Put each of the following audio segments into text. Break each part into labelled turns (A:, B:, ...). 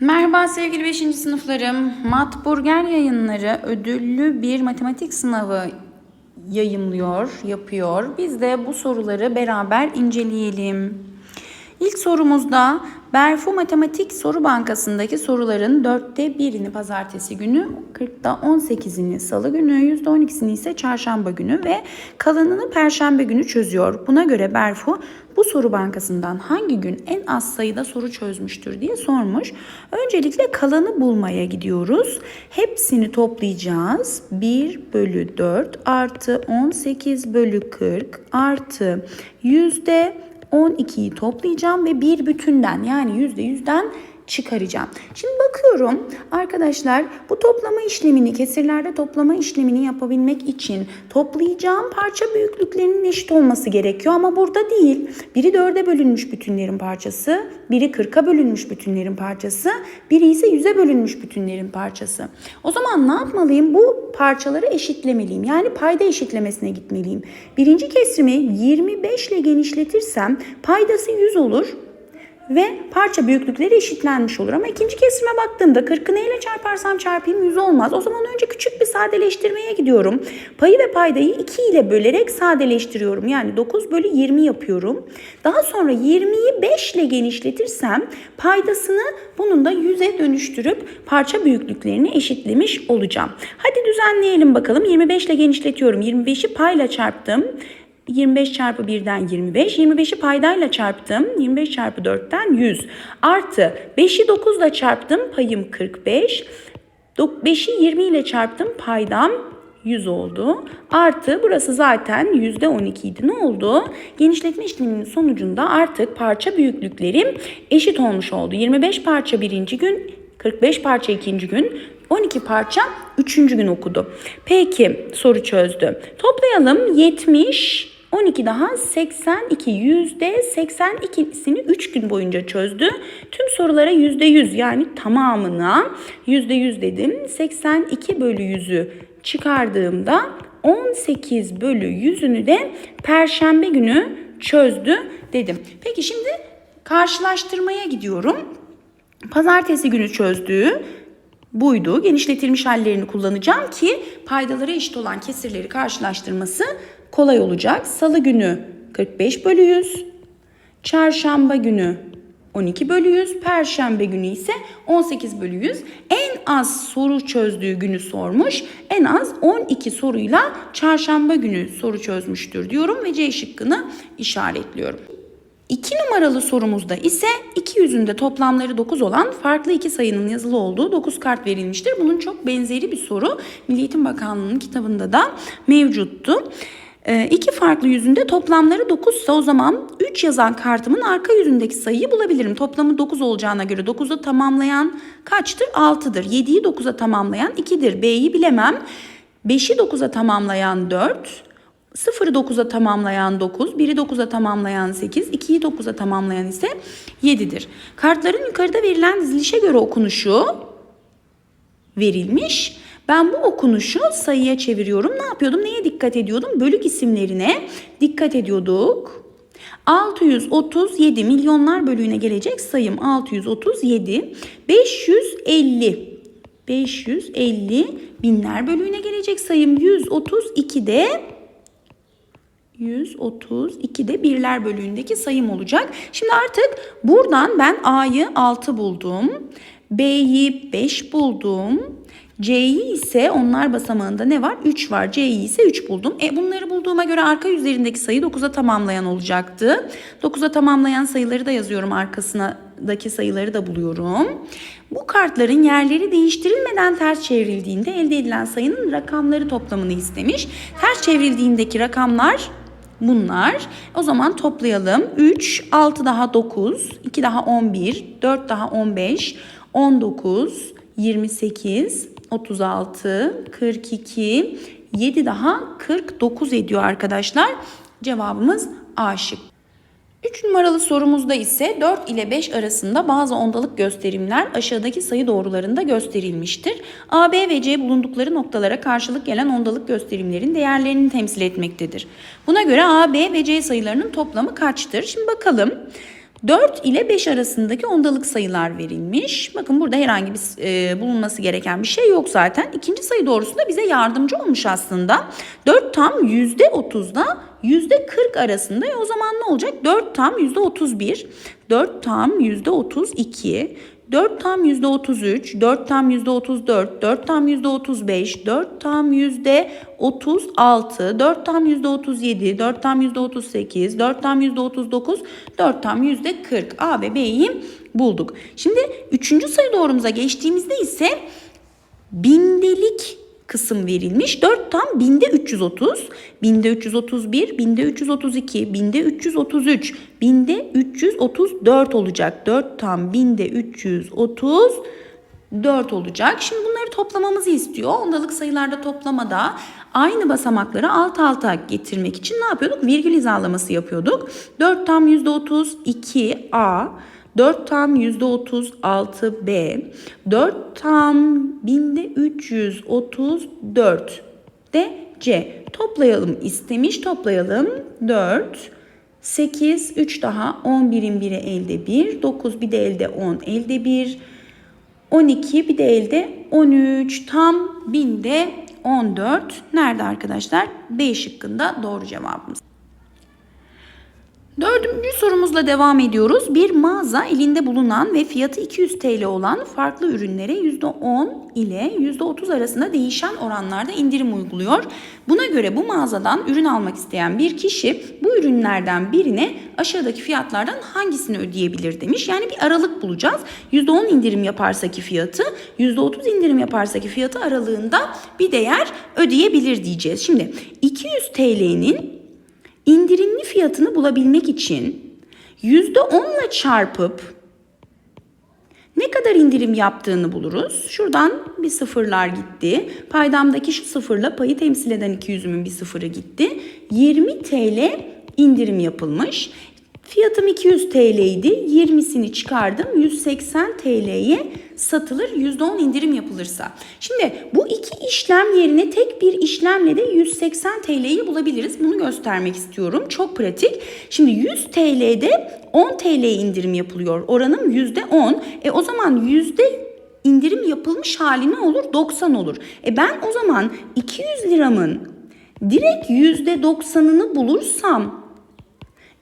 A: Merhaba sevgili 5. sınıflarım. Matburger yayınları ödüllü bir matematik sınavı yayımlıyor, yapıyor. Biz de bu soruları beraber inceleyelim. İlk sorumuzda Berfu Matematik Soru Bankası'ndaki soruların dörtte birini pazartesi günü, 40'ta 18'ini salı günü, %12'sini ise çarşamba günü ve kalanını perşembe günü çözüyor. Buna göre Berfu bu soru bankasından hangi gün en az sayıda soru çözmüştür diye sormuş. Öncelikle kalanı bulmaya gidiyoruz. Hepsini toplayacağız. 1 bölü 4 artı 18 bölü 40 artı yüzde 12'yi toplayacağım ve bir bütünden yani %100'den çıkaracağım. Şimdi bakıyorum arkadaşlar bu toplama işlemini kesirlerde toplama işlemini yapabilmek için toplayacağım parça büyüklüklerinin eşit olması gerekiyor ama burada değil. Biri 4'e bölünmüş bütünlerin parçası, biri 40'a bölünmüş bütünlerin parçası, biri ise 100'e bölünmüş bütünlerin parçası. O zaman ne yapmalıyım? Bu parçaları eşitlemeliyim. Yani payda eşitlemesine gitmeliyim. Birinci kesrimi 25 ile genişletirsem paydası 100 olur ve parça büyüklükleri eşitlenmiş olur. Ama ikinci kesime baktığımda 40'ı neyle çarparsam çarpayım 100 olmaz. O zaman önce küçük bir sadeleştirmeye gidiyorum. Payı ve paydayı 2 ile bölerek sadeleştiriyorum. Yani 9 bölü 20 yapıyorum. Daha sonra 20'yi 5 ile genişletirsem paydasını bunun da 100'e dönüştürüp parça büyüklüklerini eşitlemiş olacağım. Hadi düzenleyelim bakalım. 25 ile genişletiyorum. 25'i payla çarptım. 25 çarpı 1'den 25. 25'i paydayla çarptım. 25 çarpı 4'ten 100. Artı 5'i 9 ile çarptım. Payım 45. 5'i 20 ile çarptım. Paydam 100 oldu. Artı burası zaten %12 idi. Ne oldu? Genişletme işleminin sonucunda artık parça büyüklüklerim eşit olmuş oldu. 25 parça birinci gün, 45 parça ikinci gün, 12 parça üçüncü gün okudu. Peki soru çözdü. Toplayalım 70 12 daha 82 yüzde 82'sini 3 gün boyunca çözdü. Tüm sorulara yüzde 100 yani tamamına yüzde 100 dedim. 82 bölü 100'ü çıkardığımda 18 bölü 100'ünü de perşembe günü çözdü dedim. Peki şimdi karşılaştırmaya gidiyorum. Pazartesi günü çözdüğü buydu. Genişletilmiş hallerini kullanacağım ki paydaları eşit olan kesirleri karşılaştırması kolay olacak. Salı günü 45 bölü 100, çarşamba günü 12 bölü 100, perşembe günü ise 18 bölü 100. En az soru çözdüğü günü sormuş. En az 12 soruyla çarşamba günü soru çözmüştür diyorum ve C şıkkını işaretliyorum. 2 numaralı sorumuzda ise iki yüzünde toplamları 9 olan farklı iki sayının yazılı olduğu 9 kart verilmiştir. Bunun çok benzeri bir soru Milli Eğitim Bakanlığı'nın kitabında da mevcuttu. E, iki farklı yüzünde toplamları 9 ise o zaman 3 yazan kartımın arka yüzündeki sayıyı bulabilirim. Toplamı 9 olacağına göre 9'u tamamlayan kaçtır? 6'dır. 7'yi 9'a tamamlayan 2'dir. B'yi bilemem. 5'i 9'a tamamlayan 4, 0'ı 9'a tamamlayan 9, 1'i 9'a tamamlayan 8, 2'yi 9'a tamamlayan ise 7'dir. Kartların yukarıda verilen dizilişe göre okunuşu verilmiş. Ben bu okunuşu sayıya çeviriyorum. Ne yapıyordum? Neye dikkat ediyordum? Bölük isimlerine dikkat ediyorduk. 637 milyonlar bölüğüne gelecek sayım 637. 550 550 binler bölüğüne gelecek sayım 132'de 132'de birler bölüğündeki sayım olacak. Şimdi artık buradan ben A'yı 6 buldum. B'yi 5 buldum. C'yi ise onlar basamağında ne var? 3 var. C'yi ise 3 buldum. E bunları bulduğuma göre arka yüzlerindeki sayı 9'a tamamlayan olacaktı. 9'a tamamlayan sayıları da yazıyorum arkasındaki sayıları da buluyorum. Bu kartların yerleri değiştirilmeden ters çevrildiğinde elde edilen sayının rakamları toplamını istemiş. Ters çevrildiğindeki rakamlar bunlar. O zaman toplayalım. 3, 6 daha 9, 2 daha 11, 4 daha 15, 19, 28, 36, 42, 7 daha 49 ediyor arkadaşlar. Cevabımız A şık. 3 numaralı sorumuzda ise 4 ile 5 arasında bazı ondalık gösterimler aşağıdaki sayı doğrularında gösterilmiştir. A, B ve C bulundukları noktalara karşılık gelen ondalık gösterimlerin değerlerini temsil etmektedir. Buna göre A, B ve C sayılarının toplamı kaçtır? Şimdi bakalım. 4 ile 5 arasındaki ondalık sayılar verilmiş. Bakın burada herhangi bir e, bulunması gereken bir şey yok zaten. İkinci sayı doğrusunda bize yardımcı olmuş aslında. 4 tam %30'da %40 arasında. E o zaman ne olacak? 4 tam %31, 4 tam %32, 4 tam %33, 4 tam %34, 4 tam %35, 4 tam %36, 4 tam %37, 4 tam %38, 4 tam %39, 4 tam %40. A ve B'yi bulduk. Şimdi üçüncü sayı doğrumuza geçtiğimizde ise bindelik kısım verilmiş. 4 tam binde 330, binde 331, binde 332, binde 333, binde 334 olacak. 4 tam binde 334 olacak. Şimdi bunları toplamamızı istiyor. Ondalık sayılarda toplamada aynı basamakları alt alta getirmek için ne yapıyorduk? Virgül hizalaması yapıyorduk. 4 tam %32 A, 4 tam %36 B, 4 tam binde 334 de C. Toplayalım istemiş. Toplayalım. 4, 8, 3 daha 11'in biri elde 1, 9 bir de elde 10 elde 1, 12 bir de elde 13 tam binde 14. Nerede arkadaşlar? B şıkkında doğru cevabımız. Dördüncü sorumuzla devam ediyoruz. Bir mağaza elinde bulunan ve fiyatı 200 TL olan farklı ürünlere %10 ile %30 arasında değişen oranlarda indirim uyguluyor. Buna göre bu mağazadan ürün almak isteyen bir kişi bu ürünlerden birine aşağıdaki fiyatlardan hangisini ödeyebilir demiş. Yani bir aralık bulacağız. %10 indirim yaparsa ki fiyatı, %30 indirim yaparsa ki fiyatı aralığında bir değer ödeyebilir diyeceğiz. Şimdi 200 TL'nin indirimli fiyatını bulabilmek için %10 ile çarpıp ne kadar indirim yaptığını buluruz. Şuradan bir sıfırlar gitti. Paydamdaki şu sıfırla payı temsil eden 200'ümün bir sıfırı gitti. 20 TL indirim yapılmış. Fiyatım 200 TL idi. 20'sini çıkardım. 180 TL'ye satılır. %10 indirim yapılırsa. Şimdi bu iki işlem yerine tek bir işlemle de 180 TL'yi bulabiliriz. Bunu göstermek istiyorum. Çok pratik. Şimdi 100 TL'de 10 TL indirim yapılıyor. Oranım %10. E o zaman yüzde indirim yapılmış hali ne olur? 90 olur. E ben o zaman 200 liramın direkt %90'ını bulursam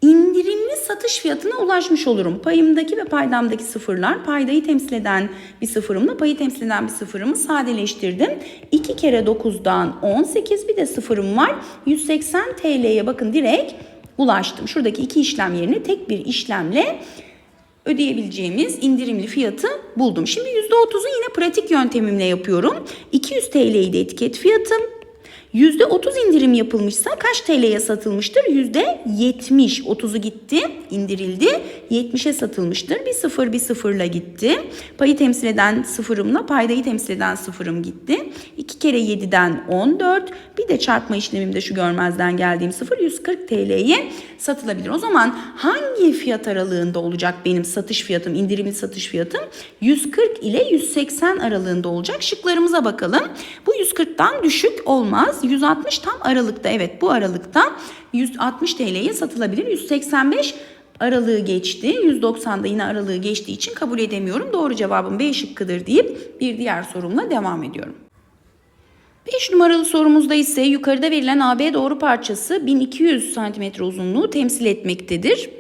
A: indirimli satış fiyatına ulaşmış olurum. Payımdaki ve paydamdaki sıfırlar paydayı temsil eden bir sıfırımla payı temsil eden bir sıfırımı sadeleştirdim. 2 kere 9'dan 18 bir de sıfırım var. 180 TL'ye bakın direkt ulaştım. Şuradaki iki işlem yerine tek bir işlemle ödeyebileceğimiz indirimli fiyatı buldum. Şimdi %30'u yine pratik yöntemimle yapıyorum. 200 TL'yi etiket fiyatım. %30 indirim yapılmışsa kaç TL'ye satılmıştır? %70. 30'u gitti, indirildi. 70'e satılmıştır. Bir sıfır bir sıfırla gitti. Payı temsil eden sıfırımla paydayı temsil eden sıfırım gitti. 2 kere 7'den 14. Bir de çarpma işlemimde şu görmezden geldiğim sıfır 140 TL'ye satılabilir. O zaman hangi fiyat aralığında olacak benim satış fiyatım, indirimli satış fiyatım? 140 ile 180 aralığında olacak. Şıklarımıza bakalım. Bu 140'tan düşük olmaz. 160 tam aralıkta. Evet bu aralıkta 160 TL'ye satılabilir. 185 aralığı geçti. 190'da yine aralığı geçtiği için kabul edemiyorum. Doğru cevabım B şıkkıdır deyip bir diğer sorumla devam ediyorum. 5 numaralı sorumuzda ise yukarıda verilen AB doğru parçası 1200 cm uzunluğu temsil etmektedir.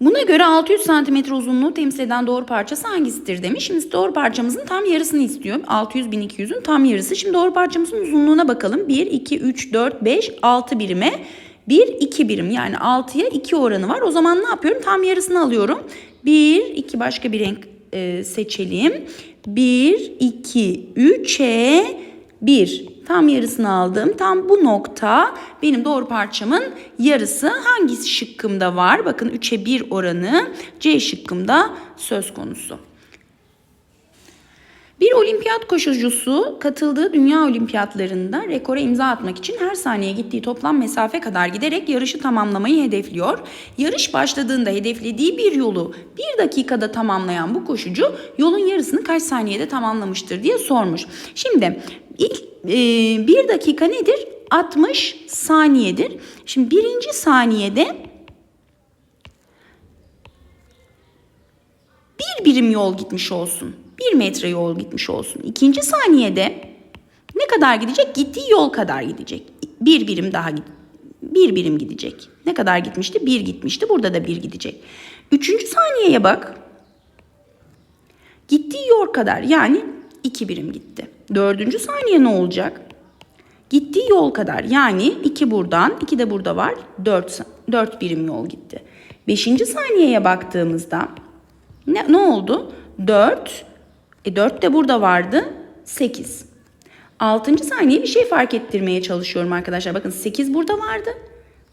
A: Buna göre 600 cm uzunluğu temsil eden doğru parçası hangisidir demiş. Şimdi doğru parçamızın tam yarısını istiyor. 600 1200'ün tam yarısı. Şimdi doğru parçamızın uzunluğuna bakalım. 1, 2, 3, 4, 5, 6 birime. 1, 2 birim yani 6'ya 2 oranı var. O zaman ne yapıyorum? Tam yarısını alıyorum. 1, 2 başka bir renk e, seçelim. 1, 2, 3'e 1. Tam yarısını aldım. Tam bu nokta benim doğru parçamın yarısı. Hangisi şıkkımda var? Bakın 3'e 1 oranı C şıkkımda söz konusu. Bir olimpiyat koşucusu katıldığı dünya olimpiyatlarında rekora imza atmak için her saniye gittiği toplam mesafe kadar giderek yarışı tamamlamayı hedefliyor. Yarış başladığında hedeflediği bir yolu bir dakikada tamamlayan bu koşucu yolun yarısını kaç saniyede tamamlamıştır diye sormuş. Şimdi İlk e, bir dakika nedir? 60 saniyedir. Şimdi birinci saniyede bir birim yol gitmiş olsun. Bir metre yol gitmiş olsun. İkinci saniyede ne kadar gidecek? Gittiği yol kadar gidecek. Bir birim daha gidecek bir birim gidecek. Ne kadar gitmişti? Bir gitmişti. Burada da bir gidecek. Üçüncü saniyeye bak. Gittiği yol kadar yani iki birim gitti. Dördüncü saniye ne olacak? Gittiği yol kadar yani iki buradan, iki de burada var. Dört, dört birim yol gitti. Beşinci saniyeye baktığımızda ne, ne oldu? Dört, e dört de burada vardı. Sekiz. Altıncı saniye bir şey fark ettirmeye çalışıyorum arkadaşlar. Bakın sekiz burada vardı.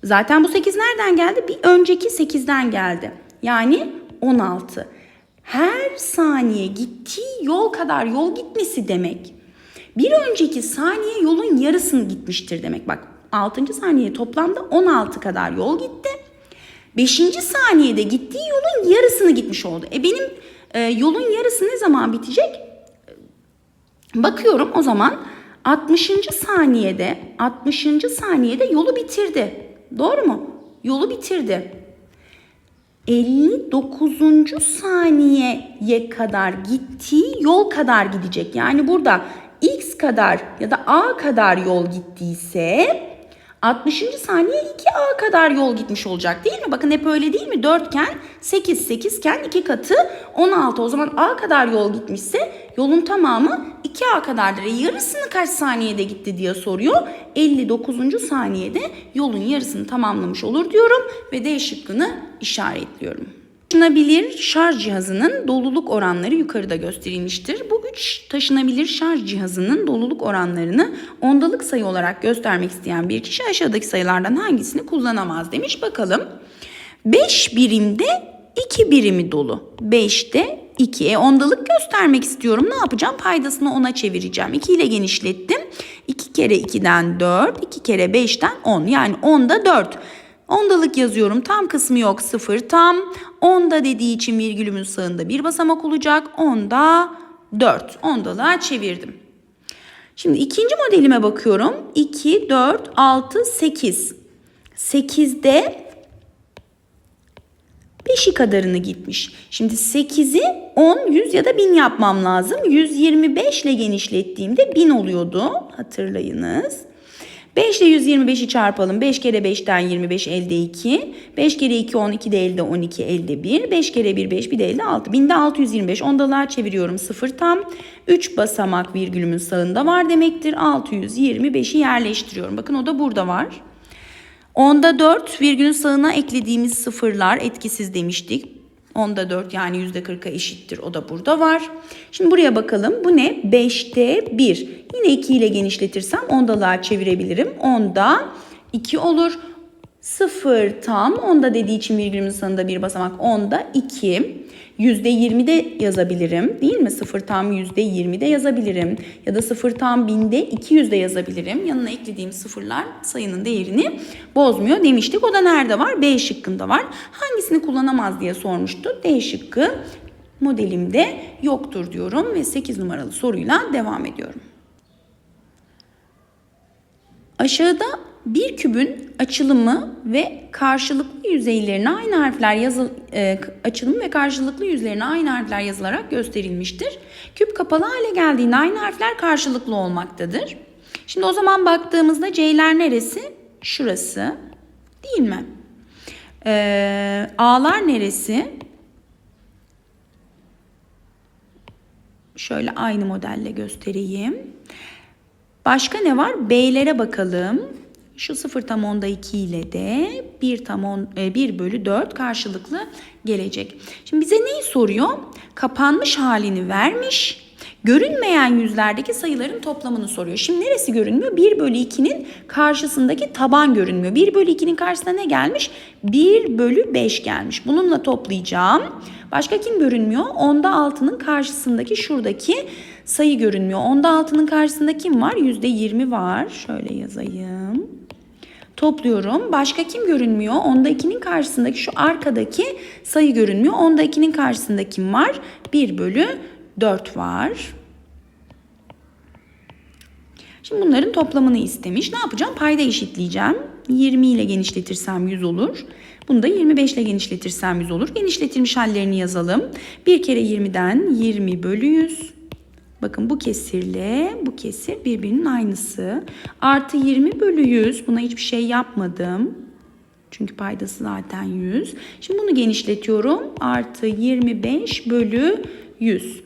A: Zaten bu sekiz nereden geldi? Bir önceki sekizden geldi. Yani on altı. Her saniye gittiği yol kadar yol gitmesi demek. Bir önceki saniye yolun yarısını gitmiştir demek. Bak 6. saniye toplamda 16 kadar yol gitti. 5. saniyede gittiği yolun yarısını gitmiş oldu. E benim e, yolun yarısı ne zaman bitecek? Bakıyorum o zaman 60. saniyede 60. saniyede yolu bitirdi. Doğru mu? Yolu bitirdi. 59. saniyeye kadar gittiği yol kadar gidecek. Yani burada x kadar ya da a kadar yol gittiyse 60. saniye 2a kadar yol gitmiş olacak değil mi? Bakın hep öyle değil mi? 4 iken 8, 8 iken 2 katı 16. O zaman a kadar yol gitmişse yolun tamamı 2a kadardır. E yarısını kaç saniyede gitti diye soruyor. 59. saniyede yolun yarısını tamamlamış olur diyorum ve D şıkkını işaretliyorum. Taşınabilir şarj cihazının doluluk oranları yukarıda gösterilmiştir. Bu üç taşınabilir şarj cihazının doluluk oranlarını ondalık sayı olarak göstermek isteyen bir kişi aşağıdaki sayılardan hangisini kullanamaz demiş. Bakalım. 5 birimde 2 birimi dolu. 5'te 2. E ondalık göstermek istiyorum. Ne yapacağım? Paydasını 10'a çevireceğim. 2 ile genişlettim. 2 kere 2'den 4, 2 kere 5'ten 10. Yani 10'da 4. Ondalık yazıyorum. Tam kısmı yok. Sıfır tam. Onda dediği için virgülümün sağında bir basamak olacak. Onda 4. Ondalığa çevirdim. Şimdi ikinci modelime bakıyorum. 2, 4, 6, 8. 8'de 5'i kadarını gitmiş. Şimdi 8'i 10, 100 ya da 1000 yapmam lazım. 125 ile genişlettiğimde 1000 oluyordu. Hatırlayınız. 5 ile 125'i çarpalım. 5 kere 5'ten 25 elde 2. 5 kere 2 12 de elde 12 elde 1. 5 kere 1 5 bir de elde 6. 1000'de 625. Ondalığa çeviriyorum 0 tam. 3 basamak virgülümün sağında var demektir. 625'i yerleştiriyorum. Bakın o da burada var. Onda 4 virgülün sağına eklediğimiz sıfırlar etkisiz demiştik. Onda 4 yani %40'a eşittir. O da burada var. Şimdi buraya bakalım. Bu ne? 5'te 1. Yine 2 ile genişletirsem ondalığa çevirebilirim. Onda 2 olur. 0 tam. Onda dediği için virgülümün sonunda bir basamak. Onda 2. %20 de yazabilirim. Değil mi? 0 tam %20 de yazabilirim. Ya da 0 tam binde 200 de yazabilirim. Yanına eklediğim sıfırlar sayının değerini bozmuyor demiştik. O da nerede var? B şıkkında var. Hangisini kullanamaz diye sormuştu. D şıkkı modelimde yoktur diyorum ve 8 numaralı soruyla devam ediyorum. Aşağıda bir kübün açılımı ve karşılıklı yüzeylerine aynı harfler yazıl e, açılımı ve karşılıklı yüzlerine aynı harfler yazılarak gösterilmiştir. Küp kapalı hale geldiğinde aynı harfler karşılıklı olmaktadır. Şimdi o zaman baktığımızda C'ler neresi? Şurası. Değil mi? Ee, A'lar neresi? Şöyle aynı modelle göstereyim. Başka ne var? B'lere bakalım. Şu 0 tam onda 2 ile de 1 tam 10, 1 bölü 4 karşılıklı gelecek. Şimdi bize neyi soruyor? Kapanmış halini vermiş. Görünmeyen yüzlerdeki sayıların toplamını soruyor. Şimdi neresi görünmüyor? 1 bölü 2'nin karşısındaki taban görünmüyor. 1 bölü 2'nin karşısına ne gelmiş? 1 bölü 5 gelmiş. Bununla toplayacağım. Başka kim görünmüyor? Onda 6'nın karşısındaki şuradaki sayı görünmüyor. Onda 6'nın karşısında kim var? %20 var. Şöyle yazayım. Topluyorum. Başka kim görünmüyor? Onda 2'nin karşısındaki şu arkadaki sayı görünmüyor. Onda 2'nin karşısında kim var? 1 bölü 4 var. Şimdi bunların toplamını istemiş. Ne yapacağım? Payda eşitleyeceğim. 20 ile genişletirsem 100 olur. Bunu da 25 ile genişletirsem 100 olur. Genişletilmiş hallerini yazalım. 1 kere 20'den 20 bölü 100. Bakın bu kesirle bu kesir birbirinin aynısı. Artı 20 bölü 100. Buna hiçbir şey yapmadım. Çünkü paydası zaten 100. Şimdi bunu genişletiyorum. Artı 25 bölü 100.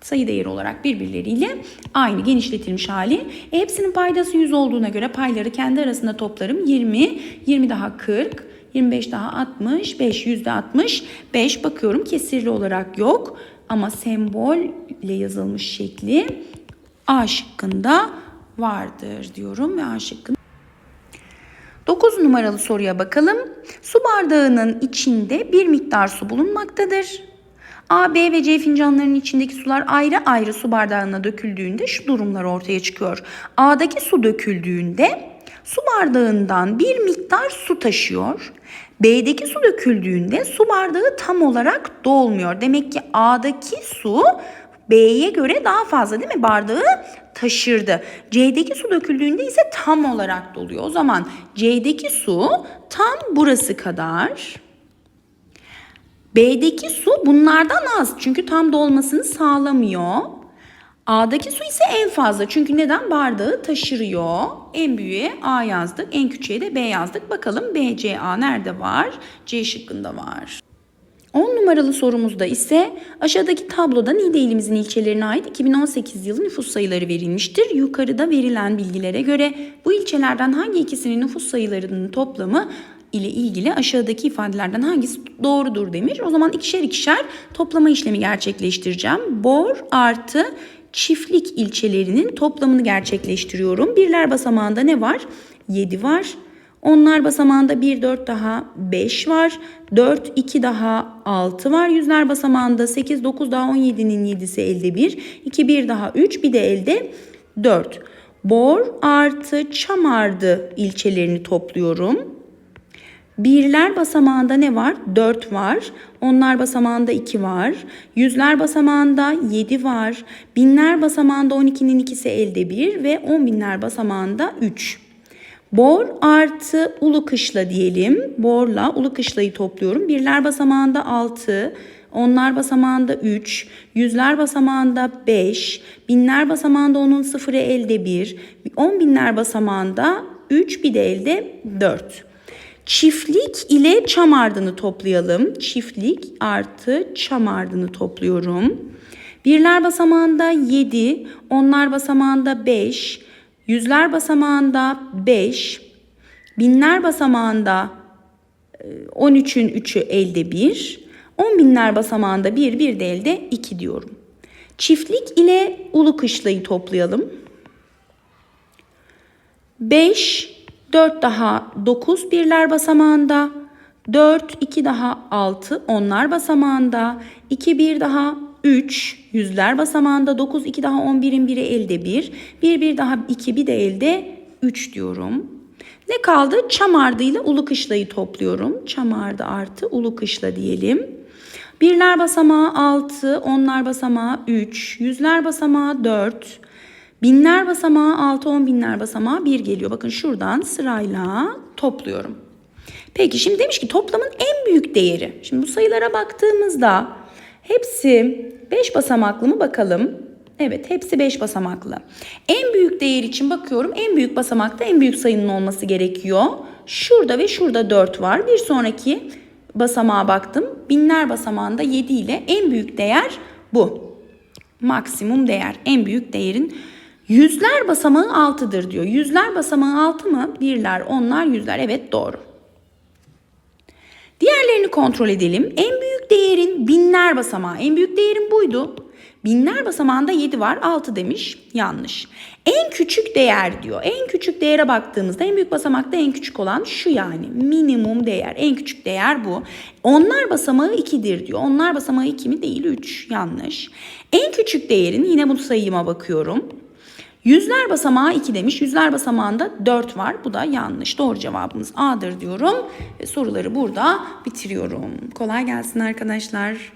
A: Sayı değeri olarak birbirleriyle aynı genişletilmiş hali. E, hepsinin paydası 100 olduğuna göre payları kendi arasında toplarım. 20, 20 daha 40, 25 daha 60, 5 yüzde 60, 5 bakıyorum kesirli olarak yok. Ama sembolle yazılmış şekli A şıkkında vardır diyorum ve A şıkkında 9 numaralı soruya bakalım. Su bardağının içinde bir miktar su bulunmaktadır. A, B ve C fincanlarının içindeki sular ayrı ayrı su bardağına döküldüğünde şu durumlar ortaya çıkıyor. A'daki su döküldüğünde su bardağından bir miktar su taşıyor. B'deki su döküldüğünde su bardağı tam olarak dolmuyor. Demek ki A'daki su B'ye göre daha fazla değil mi? Bardağı taşırdı. C'deki su döküldüğünde ise tam olarak doluyor. O zaman C'deki su tam burası kadar. B'deki su bunlardan az çünkü tam dolmasını sağlamıyor. A'daki su ise en fazla çünkü neden bardağı taşırıyor. En büyüğe A yazdık, en küçüğe de B yazdık. Bakalım B, C, A nerede var? C şıkkında var. 10 numaralı sorumuzda ise aşağıdaki tabloda Niğde ilimizin ilçelerine ait 2018 yılı nüfus sayıları verilmiştir. Yukarıda verilen bilgilere göre bu ilçelerden hangi ikisinin nüfus sayılarının toplamı ile ilgili aşağıdaki ifadelerden hangisi doğrudur demiş. O zaman ikişer ikişer toplama işlemi gerçekleştireceğim. Bor artı çiftlik ilçelerinin toplamını gerçekleştiriyorum. Birler basamağında ne var? 7 var. Onlar basamağında 1, 4 daha 5 var. 4, 2 daha 6 var. Yüzler basamağında 8, 9 daha 17'nin 7'si elde 1. 2, 1 daha 3, bir de elde 4. Bor artı Çamardı ilçelerini topluyorum. Birler basamağında ne var? 4 var. Onlar basamağında 2 var. Yüzler basamağında 7 var. Binler basamağında 12'nin ikisi elde 1 ve 10 binler basamağında 3. Bor artı ulu kışla diyelim. Borla ulu kışlayı topluyorum. Birler basamağında 6, onlar basamağında 3, yüzler basamağında 5, binler basamağında onun sıfırı elde 1, 10 binler basamağında 3 bir de elde 4. Çiftlik ile çam ardını toplayalım. Çiftlik artı çam ardını topluyorum. Birler basamağında 7, onlar basamağında 5, yüzler basamağında 5, binler basamağında 13'ün 3'ü elde 1, 10 binler basamağında 1, bir de elde 2 diyorum. Çiftlik ile ulu kışlayı toplayalım. 5, 4 daha 9 birler basamağında. 4, 2 daha 6 onlar basamağında. 2, 1 daha 3 yüzler basamağında. 9, 2 daha 11'in biri elde 1. 1, 1 daha 2 bir de elde 3 diyorum. Ne kaldı? Çam ardı ile ulu kışlayı topluyorum. Çam ardı artı ulu kışla diyelim. Birler basamağı 6, onlar basamağı 3, yüzler basamağı 4, Binler basamağı 6, 10 binler basamağı 1 geliyor. Bakın şuradan sırayla topluyorum. Peki şimdi demiş ki toplamın en büyük değeri. Şimdi bu sayılara baktığımızda hepsi 5 basamaklı mı bakalım. Evet hepsi 5 basamaklı. En büyük değer için bakıyorum. En büyük basamakta en büyük sayının olması gerekiyor. Şurada ve şurada 4 var. Bir sonraki basamağa baktım. Binler basamağında 7 ile en büyük değer bu. Maksimum değer. En büyük değerin Yüzler basamağı 6'dır diyor. Yüzler basamağı 6 mı? Birler, onlar, yüzler. Evet doğru. Diğerlerini kontrol edelim. En büyük değerin binler basamağı. En büyük değerin buydu. Binler basamağında 7 var 6 demiş. Yanlış. En küçük değer diyor. En küçük değere baktığımızda en büyük basamakta en küçük olan şu yani. Minimum değer. En küçük değer bu. Onlar basamağı 2'dir diyor. Onlar basamağı 2 mi? Değil 3. Yanlış. En küçük değerin yine bu sayıma bakıyorum. Yüzler basamağı 2 demiş. Yüzler basamağında 4 var. Bu da yanlış. Doğru cevabımız A'dır diyorum. Soruları burada bitiriyorum. Kolay gelsin arkadaşlar.